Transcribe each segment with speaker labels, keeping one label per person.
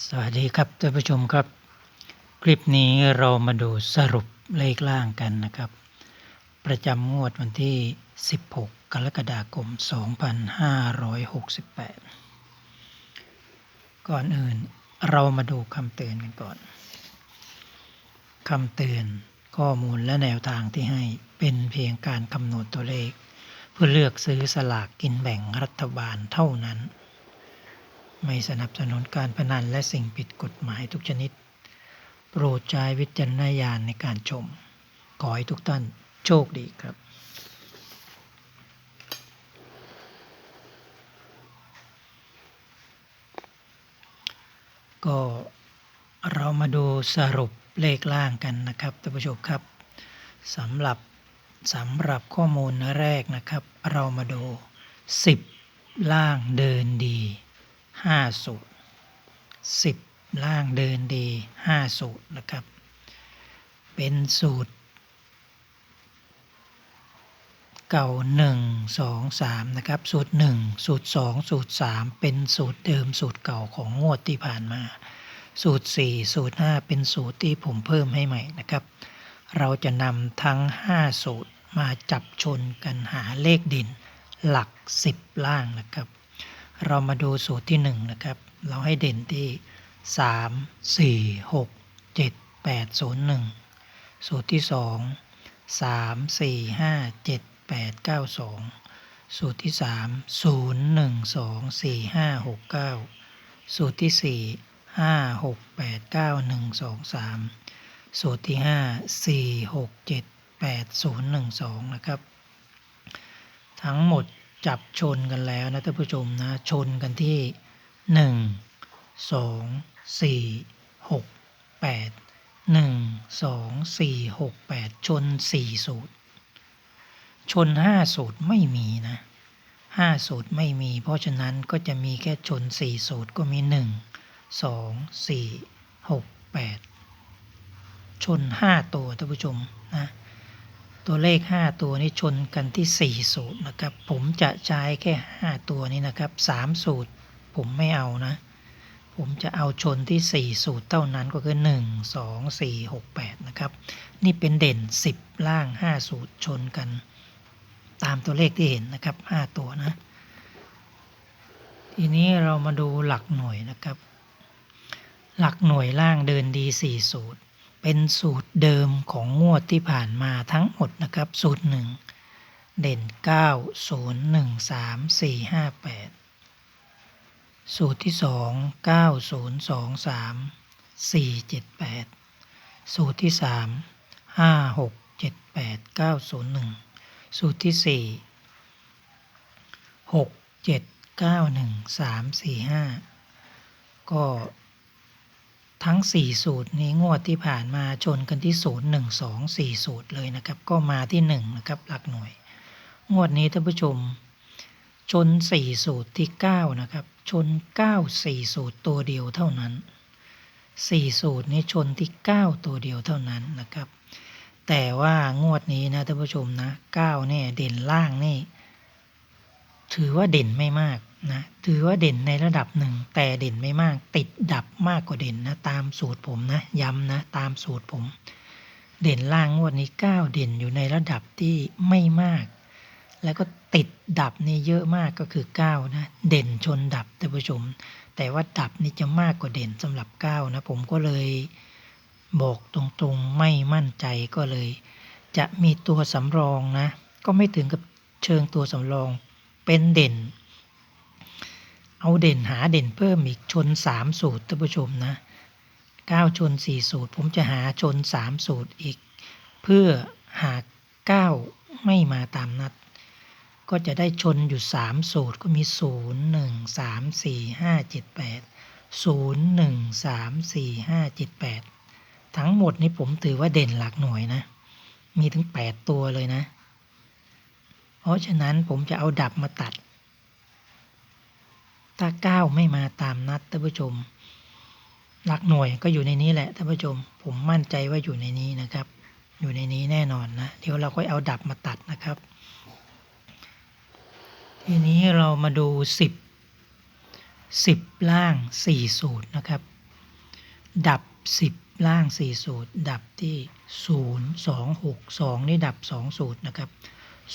Speaker 1: สวัสดีครับท่านผู้ชมครับ คลิปนี้เรามาดูสรุปเลขล่างกันนะครับ ประจำงวดวันที่ 16 กรกฎาคม 2568 ก่อนอื่นเรามาดูคำเตือนกันก่อนคำเตือนข้อมูลและแนวทางที่ให้เป็นเพียงการคำนวณตัวเลข เพื่อเลือกซื้อสลากกินแบ่งรัฐบาลเท่านั้น ไม่สนับสนุนการพนันและสิ่งผิดกฎหมายทุกชนิด โปรดใช้วิจารณญาณในการชม ขอให้ทุกท่านโชคดีครับก็เรามาดูสรุปเลขล่างกันนะครับท่านผู้ชมครับสำหรับสำหรับข้อมูลแรกนะครับ เรามาดู 10 ล่างเดินดี ห้าสูตรสิบล่างเดินดีห้าสูตรนะครับ เป็นสูตร เก่าหนึ่งสองสามนะครับ สูตรหนึ่งสูตรสองสูตรสามเป็นสูตรเดิมสูตรเก่าของงวดที่ผ่านมา สูตรสี่สูตรห้าเป็นสูตรที่ผมเพิ่มให้ใหม่นะครับ เราจะนำทั้งห้าสูตรมาจับชนกันหาเลขด่นหลักสิบล่างนะครับ เรามาดูสูตรที่หนึ่งนะครับ เราให้เด่นที่สามสี่หกเจ็ดแปดศูนย์หนึ่งสูตรที่สองสามสี่ห้าเจ็ดแปดเก้าสองสูตรที่สามศูนย์หนึ่งสองสี่ห้าหกเก้าสูตรที่สี่ห้าหกแปดเก้าหนึ่งสองสามสูตรที่ห้าสี่หกเจ็ดแปดศูนย์หนึ่งสองนะครับ ทั้งหมด จับชนกันแล้วนะท่านผู้ชมนะ ชนกันที่หนึ่งสองสี่หกแปดหนึ่งสองสี่หกแปดชนสี่สูตร ชนห้าสูตรไม่มีนะห้าสูตรไม่มี เพราะฉะนั้นก็จะมีแค่ชนสี่สูตรก็มีหนึ่งสองสี่หกแปดชนห้าตัวท่านผู้ชมนะ ตัวเลข 5 ตัวนี้ชนกันที่ 4 สูตรนะครับ ผมจะใช้แค่ 5 ตัวนี้นะครับ 3 สูตร ผมไม่เอานะ ผมจะเอาชนที่ 4 สูตรเท่านั้นก็คือ 1 2 4 6 8 นะครับ นี่เป็นเด่น 10 ล่าง 5 สูตรชนกัน ตามตัวเลขที่เห็นนะครับ 5 ตัวนะ ทีนี้เรามาดูหลักหน่วยนะครับ หลักหน่วยล่างเดินดี 4 สูตร เป็นสูตรเดิมของงวดที่ผ่านมาทั้งหมดนะครับ สูตรหนึ่งเด่น 9 0 1 3 4 5 8 สูตรที่ 2 9 0 2 3 4 7 8 สูตรที่ 3 5 6 7 8 9 0 1 สูตรที่ 4 6 7 9 1 3 4 5 ก็ ทั้ง 4 สูตรนี้งวดที่ผ่านมาชนกันที่0 1 2 4สูตรเลยนะครับ ก็มาที่1นะครับหลักหน่วย งวดนี้ท่านผู้ชม ชน 4 สูตรที่ 9 นะครับ ชน 9 4 สูตรตัวเดียวเท่านั้น 4 สูตรนี้ชนที่ 9 ตัวเดียวเท่านั้นนะครับ แต่ว่างวดนี้นะท่านผู้ชมนะ9เนี่ยเด่นล่างนี่ ถือว่าเด่นไม่มาก นะถือว่าเด่นในระดับหนึ่ง แต่เด่นไม่มากติดดับมากกว่าเด่นนะตามสูตรผมนะย้ำนะตามสูตรผม เด่นล่างงวดนี้ 9 เด่นอยู่ในระดับที่ไม่มาก แล้วก็ติดดับนี่เยอะมากก็คือ9นะเด่นชนดับท่านผู้ชม แต่ว่าดับนี่จะมากกว่าเด่นสำหรับ9นะผมก็เลยบอกตรงๆไม่มั่นใจก็เลย จะมีตัวสำรองนะ ก็ไม่ถึงกับเชิงตัวสำรองเป็นเด่น เอาเด่นหาเด่นเพิ่มอีกชน3สูตรท่านผู้ชมนะ9ชน4สูตร ผมจะหาชน3สูตรอีก เพื่อหาก9ไม่มาตามนัด ก็จะได้ชนอยู่3สูตรก็มี0 1 3 4 5 7 8 0 1 3 4 5 7 8ทั้งหมดนี้ผมถือว่าเด่นหลักหน่วยนะ มีถึง8ตัวเลยนะ เพราะฉะนั้นผมจะเอาดับมาตัด ถ้าเก้าไม่มาตามนัดท่านผู้ชม หลักหน่วยก็อยู่ในนี้แหละท่านผู้ชม ผมมั่นใจว่าอยู่ในนี้นะครับ อยู่ในนี้แน่นอนนะ เดี๋ยวเราค่อยเอาดับมาตัดนะครับ ทีนี้เรามาดูสิบสิบล่างสี่สูตรนะครับ ดับสิบล่างสี่สูตร ดับที่ศูนย์สองหกสองนี่ดับสองสูตรนะครับ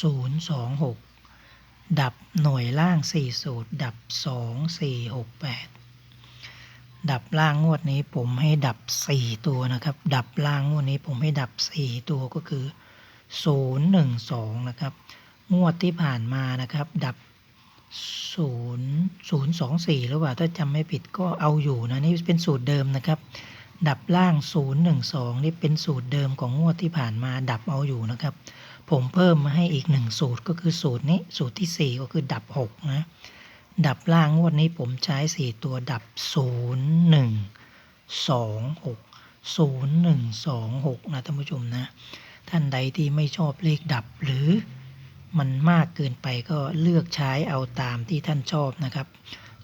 Speaker 1: ศูนย์สองหก ดับหน่วยล่างสี่สูตร ดับสองสี่หกแปดดับล่างงวดนี้ผมให้ดับสี่ตัวนะครับ ดับล่างงวดนี้ผมให้ดับสี่ตัวก็คือศูนย์หนึ่งสองนะครับ งวดที่ผ่านมานะครับ ดับศูนย์ศูนย์สองสี่หรือเปล่าถ้าจำไม่ผิดก็เอาอยู่นะ นี่เป็นสูตรเดิมนะครับ ดับล่างศูนย์หนึ่งสองนี่เป็นสูตรเดิมของงวดที่ผ่านมาดับเอาอยู่นะครับ ผมเพิ่มมาให้อีกหนึ่งสูตรก็คือสูตรนี้สูตรที่สี่ก็คือดับหกนะดับล่างงวดนี้ผมใช้สี่ตัวดับศูนย์หนึ่งสองหกศูนย์หนึ่งสองหกนะท่านผู้ชมนะ ท่านใดที่ไม่ชอบเลขดับหรือมันมากเกินไปก็เลือกใช้เอาตามที่ท่านชอบนะครับ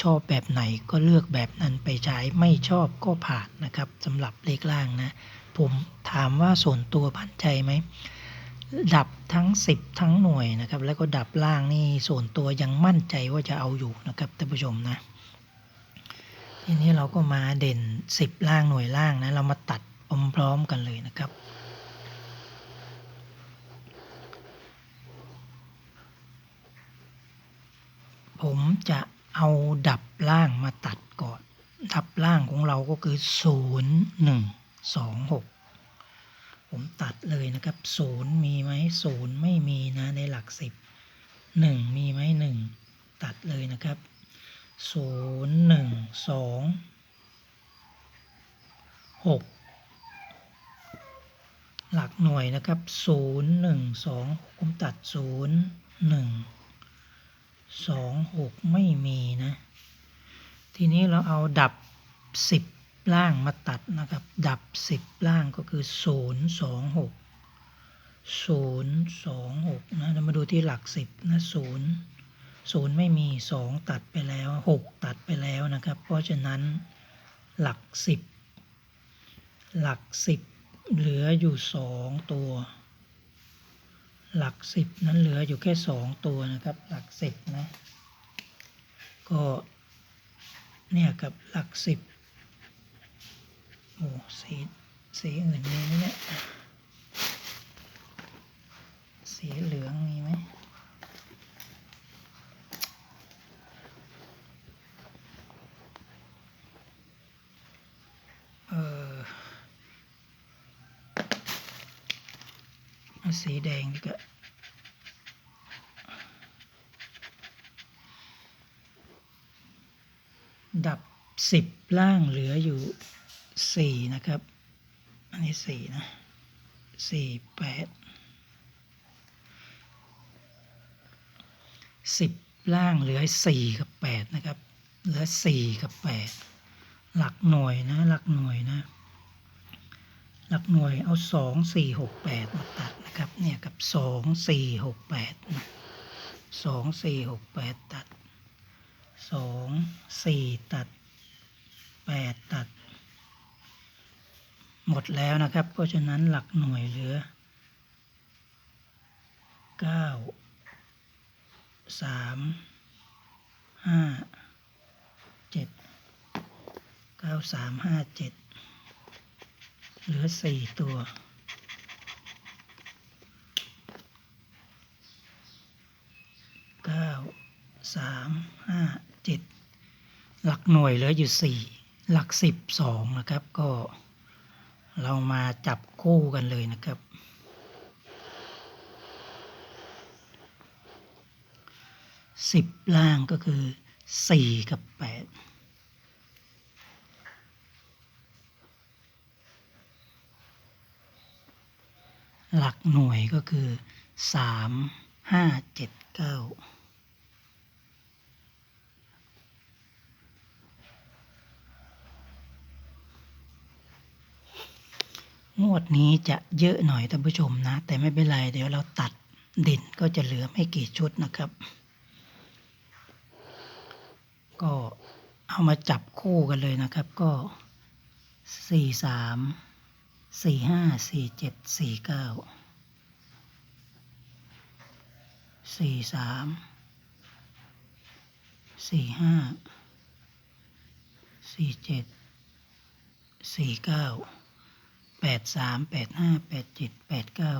Speaker 1: ชอบแบบไหนก็เลือกแบบนั้นไปใช้ไม่ชอบก็ผ่านนะครับสำหรับเลขล่างนะ ผมถามว่าส่วนตัวพันใจไหม ดับทั้ง 10 ทั้งหน่วยนะครับ แล้วก็ดับล่างนี่ส่วนตัวยังมั่นใจว่าจะเอาอยู่นะครับท่านผู้ชมนะทีนี้เราก็มาเด่น 10 ล่างหน่วยล่างนะเรามาตัดอมพร้อมกันเลยนะครับ ผมจะเอาดับล่างมาตัดก่อน ดับล่างของเราก็คือ 0 1 2 6 ผมตัดเลยนะครับ0มีไหม0ไม่มีนะในหลัก10 1มีไหม1ตัดเลยนะครับ0 1 2 6หลักหน่วยนะครับ0 1 2ผมตัด0 1สองหกไม่มีนะ ทีนี้เราเอาดับสิบ ล่างมาตัดนะครับ ดับสิบล่างก็คือศูนย์สองหกศูนย์สองหกนะเรามาดูที่หลักสิบนะศูนย์ศูนย์ไม่มีสองตัดไปแล้วหกตัดไปแล้วนะครับ เพราะฉะนั้นหลักสิบหลักสิบเหลืออยู่สองตัว หลักสิบนั้นเหลืออยู่แค่สองตัวนะครับ หลักสิบนะ ก็เนี่ยกับหลักสิบ โอ้สีสีอื่นมีไหมเนี่ย สีเหลืองมีไหมเออสีแดงดีกว่าดับสิบล่างเหลืออยู่ สี่นะครับ อันนี้สี่นะสี่แปดสิบล่างเหลือสี่กับแปดนะครับ เหลือสี่กับแปดหลักหน่วยนะ หลักหน่วยนะ หลักหน่วยเอาสองสี่หกแปดมาตัดนะครับ เนี่ยกับสองสี่หกแปดสองสี่หกแปดตัดสองสี่ตัดแปดตัด หมดแล้วนะครับ เพราะฉะนั้นหลักหน่วยเหลือเก้าสามห้าเจ็ดเก้าสามห้าเจ็ดเหลือสี่ตัวเก้าสามห้าเจ็ดหลักหน่วยเหลืออยู่สี่หลักสิบสองนะครับก็ เรามาจับคู่กันเลยนะครับ สิบล่างก็คือสี่กับแปดหลักหน่วยก็คือสามห้าเจ็ดเก้า งวดนี้จะเยอะหน่อยท่านผู้ชมนะ แต่ไม่เป็นไร เดี๋ยวเราตัดเด่นก็จะเหลือไม่กี่ชุดนะครับ ก็เอามาจับคู่กันเลยนะครับก็สี่สามสี่ห้าสี่เจ็ดสี่เก้าสี่สามสี่ห้าสี่เจ็ดสี่เก้า แปดสามแปดห้าแปดเจ็ดแปดเก้า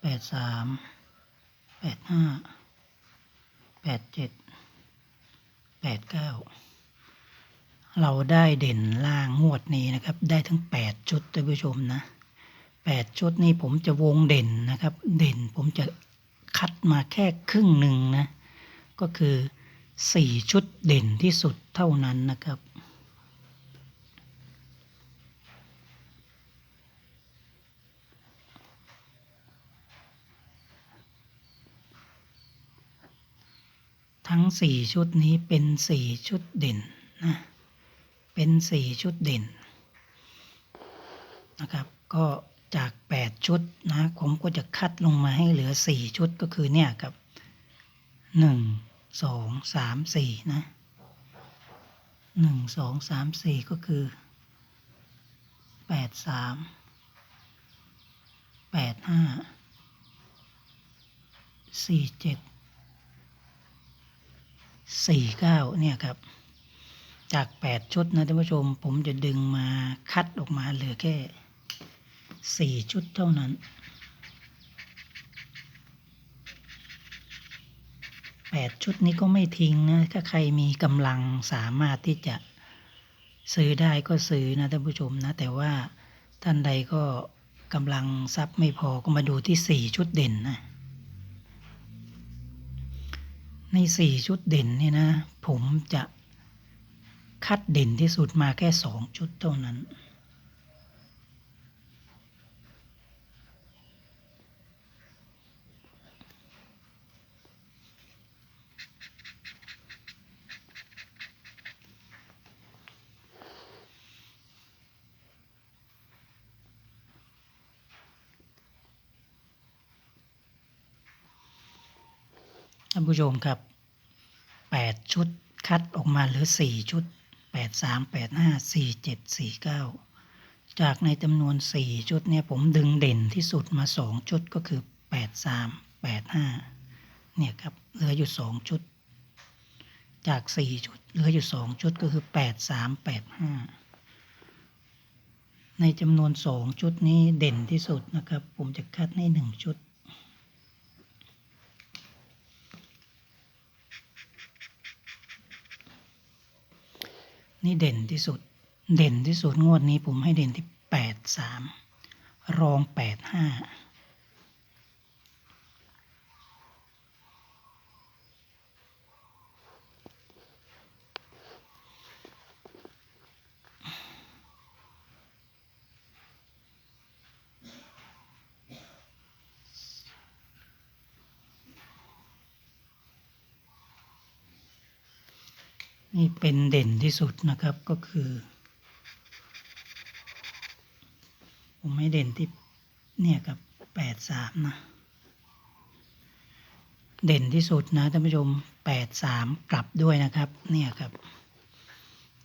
Speaker 1: แปดสามแปดห้าแปดเจ็ดแปดเก้าเราได้เด่นล่างงวดนี้นะครับ ได้ทั้งแปดชุดท่านผู้ชมนะแปดชุดนี้ผมจะวงเด่นนะครับ เด่นผมจะคัดมาแค่ครึ่งหนึ่งนะ ก็คือสี่ชุดเด่นที่สุดเท่านั้นนะครับ ทั้งสี่ชุดนี้เป็นสี่ชุดเด่นนะเป็นสี่ชุดเด่นนะครับก็จากแปดชุดนะผมก็จะคัดลงมาให้เหลือสี่ชุดก็คือเนี่ยครับหนึ่งสองสามสี่นะหนึ่งสองสามสี่ก็คือแปดสาม แปดห้าสี่เก้าเนี่ยครับ จากแปดชุดนะท่านผู้ชม ผมจะดึงมาคัดออกมาเหลือแค่สี่ชุดเท่านั้นแปดชุดนี้ก็ไม่ทิ้งนะ ถ้าใครมีกำลังสามารถที่จะซื้อได้ก็ซื้อนะท่านผู้ชมนะ แต่ว่าท่านใดก็กำลังทรัพย์ไม่พอก็มาดูที่สี่ชุดเด่นนะ ในสี่ชุดเด่นนี่นะ ผมจะคัดเด่นที่สุดมาแค่สองชุดเท่านั้น ท่านผู้ชมครับ ชุดคัดออกมาเหลือ 4 ชุด 8 3 8 5 4 7 4 9 จากในจำนวน 4 ชุดเนี่ยผมดึงเด่นที่สุดมา 2 ชุดก็คือ 8 3 8 5 เนี่ยครับเหลืออยู่ 2 ชุด จาก 4 ชุดเหลืออยู่ 2 ชุดก็คือ 8 3 8 5 ในจำนวน 2 ชุดนี้เด่นที่สุดนะครับ ผมจะคัดให้ 1 ชุด นี่เด่นที่สุด เด่นที่สุดงวดนี้ผมให้เด่นที่แปดสามรองแปดห้า นี่เป็นเด่นที่สุดนะครับก็คือ ผมให้เด่นที่เนี่ยกับแปดสามนะ เด่นที่สุดนะท่านผู้ชมแปดสามกลับด้วยนะครับ เนี่ยครับ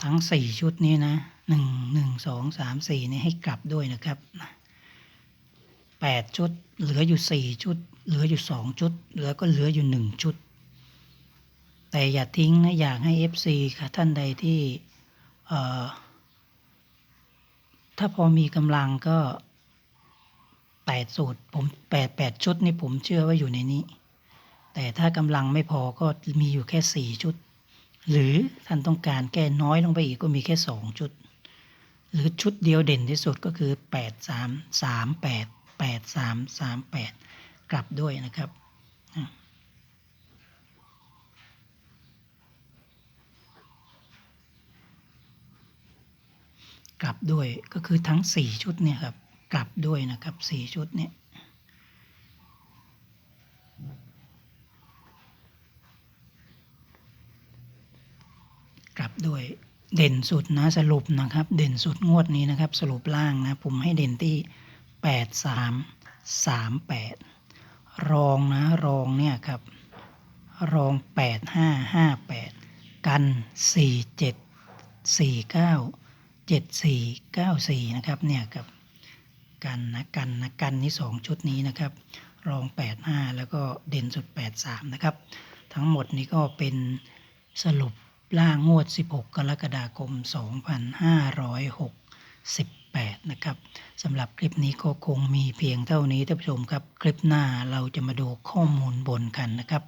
Speaker 1: ทั้งสี่ชุดนี้นะหนึ่งหนึ่งสองสามสี่นี่ให้กลับด้วยนะครับแปดชุด เหลืออยู่สี่ชุด เหลืออยู่สองชุด เหลือก็เหลืออยู่หนึ่งชุด แต่อย่าทิ้งนะอยากให้ FC ค่ะท่านใดที่ถ้าพอมีกำลังก็แปดสูตรผมแปดแปดชุดนี่ผมเชื่อว่าอยู่ในนี้ แต่ถ้ากำลังไม่พอก็มีอยู่แค่สี่ชุด หรือท่านต้องการแก้น้อยลงไปอีกก็มีแค่สองชุด หรือชุดเดียวเด่นที่สุดก็คือแปดสามสามแปดแปดสามสามแปดกลับด้วยนะครับ กลับด้วยก็คือทั้งสี่ชุดเนี่ยครับ กลับด้วยนะครับสี่ชุดเนี่ยกลับด้วยเด่นสุดนะสรุปนะครับ เด่นสุดงวดนี้นะครับ สรุปล่างนะผมให้เด่นที่แปดสามสามแปดรองนะรองเนี่ยครับ รองแปดห้าห้าแปดกันสี่เจ็ดสี่เก้า เจ็ดสี่เก้าสี่นะครับเนี่ยครับกันนะกันนะกันนี่สองชุดนี้นะครับ รองแปดห้าแล้วก็เด่นสุดแปดสามนะครับ ทั้งหมดนี้ก็เป็นสรุปล่างงวด 16 กรกฎาคม 2568 นะครับสำหรับคลิปนี้ก็คงมีเพียงเท่านี้ท่านผู้ชมครับ คลิปหน้าเราจะมาดูข้อมูลบนกันนะครับ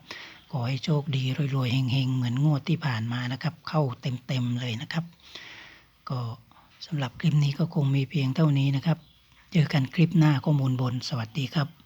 Speaker 1: ขอให้โชคดีรวยๆเฮงๆ เหมือนงวดที่ผ่านมานะครับ เข้าเต็มๆเลยนะครับ ก็สำหรับคลิปนี้ก็คงมีเพียงเท่านี้นะครับ เจอกันคลิปหน้าข้อมูลบน สวัสดีครับ